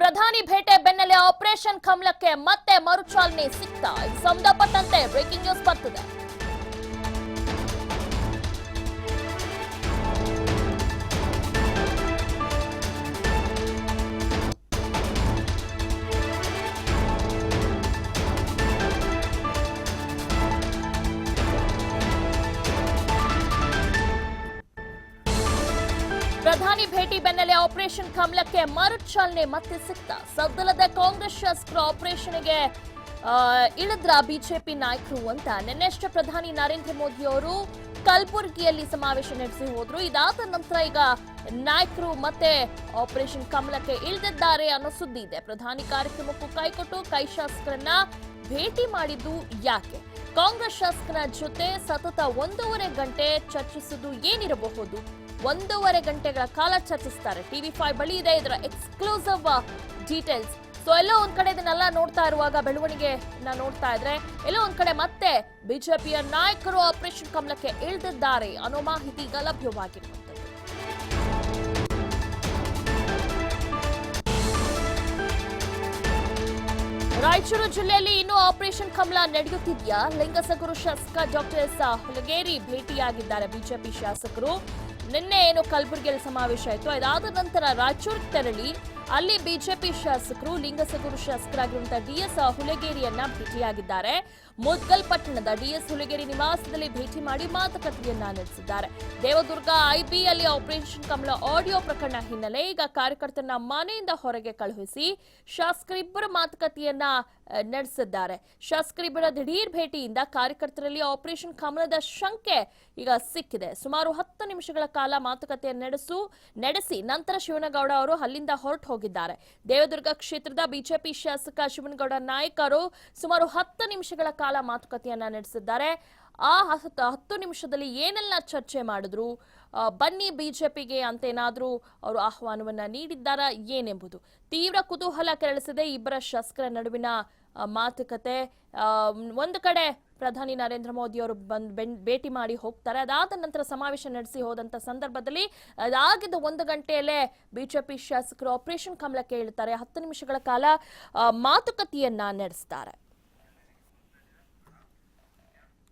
ಪ್ರಧಾನಿ ಭೇಟೆ ಬೆನ್ನಲ್ಲೇ ಆಪರೇಷನ್ ಕಮಲಕ್ಕೆ ಮತ್ತೆ ಮರುಚಾಲನೆ ಸಿಗ್ತಾ ಸಂಬಂಧಪಟ್ಟಂತೆ ಬ್ರೇಕಿಂಗ್ ನ್ಯೂಸ್ ಬರ್ತಿದೆ. ಪ್ರಧಾನಿ ಭೇಟಿ ಬೆನ್ನಲ್ಲೇ ಆಪರೇಷನ್ ಕಮಲಕ್ಕೆ ಮರುಚಾಲನೆ ಮತ್ತೆ ಸಿಕ್ತ. ಸದ್ದಲದ ಕಾಂಗ್ರೆಸ್ ಶಾಸಕರು ಆಪರೇಷನ್ಗೆ ಇಳಿದ್ರ ಬಿಜೆಪಿ ನಾಯಕರು ಅಂತ. ನಿನ್ನೆಷ್ಟೇ ಪ್ರಧಾನಿ ನರೇಂದ್ರ ಮೋದಿ ಅವರು ಕಲಬುರಗಿಯಲ್ಲಿ ಸಮಾವೇಶ ನಡೆಸಿ ಹೋದ್ರು. ಇದಾದ ನಂತರ ಈಗ ನಾಯಕರು ಮತ್ತೆ ಆಪರೇಷನ್ ಕಮಲಕ್ಕೆ ಇಳಿದಿದ್ದಾರೆ ಅನ್ನೋ ಸುದ್ದಿ ಇದೆ. ಪ್ರಧಾನಿ ಕಾರ್ಯಕ್ರಮಕ್ಕೂ ಕೈಕೊಟ್ಟು ಕೈ ಶಾಸಕರನ್ನ ಭೇಟಿ ಮಾಡಿದ್ದು ಯಾಕೆ? ಕಾಂಗ್ರೆಸ್ ಶಾಸಕರ ಜೊತೆ ಸತತ ಒಂದೂವರೆ ಗಂಟೆ ಚರ್ಚಿಸುವುದು ಏನಿರಬಹುದು? ಒಂದೂವರೆ ಗಂಟೆಗಳ ಕಾಲ ಚರ್ಚಿಸ್ತಾರೆ. ಟಿವಿ ಫೈವ್ ಬಳಿ ಇದೆ. ಇದರ ಎಕ್ಸ್ಕ್ಲೂಸಿವ್ ಡೀಟೇಲ್ಸ್ ಸೊ ಎಲ್ಲೋ ಒಂದ್ ಕಡೆ ಇದನ್ನೆಲ್ಲ ನೋಡ್ತಾ ಇರುವಾಗ ಬೆಳವಣಿಗೆ ನೋಡ್ತಾ ಇದ್ರೆ, ಎಲ್ಲೋ ಒಂದ್ ಕಡೆ ಮತ್ತೆ ಬಿಜೆಪಿಯ ನಾಯಕರು ಆಪರೇಷನ್ ಕಮಲಕ್ಕೆ ಇಳಿದಿದ್ದಾರೆ. ಅನ್ನೋ ಮಾಹಿತಿ ಈಗ ಲಭ್ಯವಾಗಿರುವ ರಾಯಚೂರು ಜಿಲ್ಲೆಯಲ್ಲಿ ಇನ್ನೂ ಆಪರೇಷನ್ ಕಮಲ ನಡೆಯುತ್ತಿದೆಯಾ? ಲಿಂಗಸಗೂರು ಶಾಸಕ ಡಾಕ್ಟರ್ ಎಸ್. ಹುಲಗೇರಿ ಭೇಟಿಯಾಗಿದ್ದಾರೆ ಬಿಜೆಪಿ ಶಾಸಕರು. ನಿನ್ನೆ ಏನು ಕಲಬುರಗಿಯಲ್ಲಿ ಸಮಾವೇಶ ಆಯಿತು? ಅದಾದ ನಂತರ ರಾಯಚೂರಿಗೆ ತೆರಳಿ ಅಲ್ಲಿ ಬಿಜೆಪಿ ಶಾಸಕರು ಲಿಂಗಸಗೂರು ಶಾಸಕರಾಗಿರುವಂತಹ ಡಿಎಸ್ ಹುಲಗೇರಿಯನ್ನ ಭೇಟಿಯಾಗಿದ್ದಾರೆ. ಮುದ್ಗಲ್ ಪಟ್ಟಣದ ಡಿಎಸ್ ಹುಲಗೇರಿ ನಿವಾಸದಲ್ಲಿ ಭೇಟಿ ಮಾಡಿ ಮಾತುಕತೆಯನ್ನ ನಡೆಸಿದ್ದಾರೆ. ದೇವದುರ್ಗ ಐಬಿಯಲ್ಲಿ ಆಪರೇಷನ್ ಕಮಲ ಆಡಿಯೋ ಪ್ರಕರಣ ಹಿನ್ನೆಲೆ ಈಗ ಕಾರ್ಯಕರ್ತರನ್ನ ಮನೆಯಿಂದ ಹೊರಗೆ ಕಳುಹಿಸಿ ಶಾಸಕರಿಬ್ಬರ ಮಾತುಕತೆಯನ್ನ ನಡೆಸಿದ್ದಾರೆ. ಶಾಸಕರಿಬ್ಬರ ದಿಢೀರ್ ಭೇಟಿಯಿಂದ ಕಾರ್ಯಕರ್ತರಲ್ಲಿ ಆಪರೇಷನ್ ಕಮಲದ ಶಂಕೆ ಈಗ ಸಿಕ್ಕಿದೆ. ಸುಮಾರು ಹತ್ತು ನಿಮಿಷಗಳ ಕಾಲ ಮಾತುಕತೆ ನಡೆಸು, ನಡೆಸಿ ನಂತರ ಶಿವನಗೌಡ ಅವರು ಅಲ್ಲಿಂದ ಹೊರಟು ಹೋಗಿದ್ದಾರೆ. ದೇವದುರ್ಗ ಕ್ಷೇತ್ರದ ಬಿಜೆಪಿ ಶಾಸಕ ಶಿವನಗೌಡ ನಾಯಕರು ಸುಮಾರು ಹತ್ತು ನಿಮಿಷಗಳ ಕಾಲ ಮಾತುಕತೆಯನ್ನ ನಡೆಸಿದ್ದಾರೆ. ಆ ಹತ್ತು ನಿಮಿಷದಲ್ಲಿ ಏನೆಲ್ಲ ಚರ್ಚೆ ಮಾಡಿದ್ರು? ಬನ್ನಿ ಬಿಜೆಪಿಗೆ ಅಂತೇನಾದರೂ ಅವರು ಆಹ್ವಾನವನ್ನು ನೀಡಿದ್ದಾರಾ ಏನೆಂಬುದು. ತೀವ್ರ ಕುತೂಹಲ ಕೆರಳಿಸಿದೆ ಇಬ್ಬರ ಶಾಸಕರ ನಡುವಿನ ಮಾತುಕತೆ. ಒಂದು ಕಡೆ ಪ್ರಧಾನಿ ನರೇಂದ್ರ ಮೋದಿ ಅವರು ಬಂದು ಭೇಟಿ ಮಾಡಿ ಹೋಗ್ತಾರೆ. ಅದಾದ ನಂತರ ಸಮಾವೇಶ ನಡೆಸಿ ಹೋದಂಥ ಸಂದರ್ಭದಲ್ಲಿ ಅದಾಗಿದ್ದ ಒಂದು ಗಂಟೆಯಲ್ಲೇ ಬಿಜೆಪಿ ಶಾಸಕರು ಆಪರೇಷನ್ ಕಮಲಕ್ಕೆ ಹೇಳ್ತಾರೆ ಹತ್ತು ನಿಮಿಷಗಳ ಕಾಲ ಮಾತುಕತೆಯನ್ನ ನಡೆಸ್ತಾರೆ.